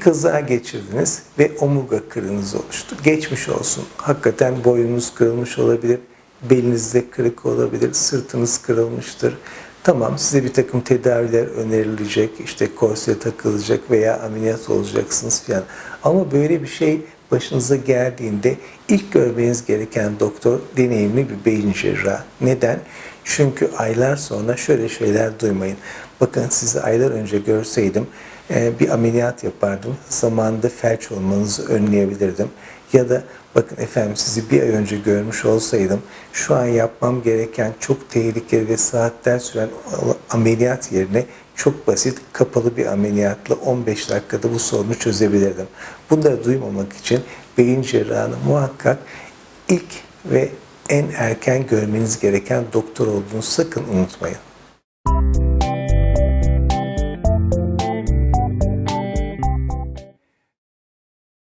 kaza geçirdiniz ve omurga kırığınız oluştu. Geçmiş olsun. Hakikaten boyunuz kırılmış olabilir, belinizde kırık olabilir, sırtınız kırılmıştır. Tamam size bir takım tedaviler önerilecek, işte korse takılacak veya ameliyat olacaksınız falan. Ama böyle bir şey başınıza geldiğinde ilk görmeniz gereken doktor deneyimli bir beyin cerrahı. Neden? Çünkü aylar sonra şöyle şeyler duymayın. Bakın sizi aylar önce görseydim bir ameliyat yapardım. Zamanında felç olmanızı önleyebilirdim. Ya da bakın efendim sizi bir ay önce görmüş olsaydım şu an yapmam gereken çok tehlikeli ve saatler süren ameliyat yerine çok basit kapalı bir ameliyatla 15 dakikada bu sorunu çözebilirdim. Bunları duymamak için beyin cerrahını muhakkak ilk ve en erken görmeniz gereken doktor olduğunu sakın unutmayın.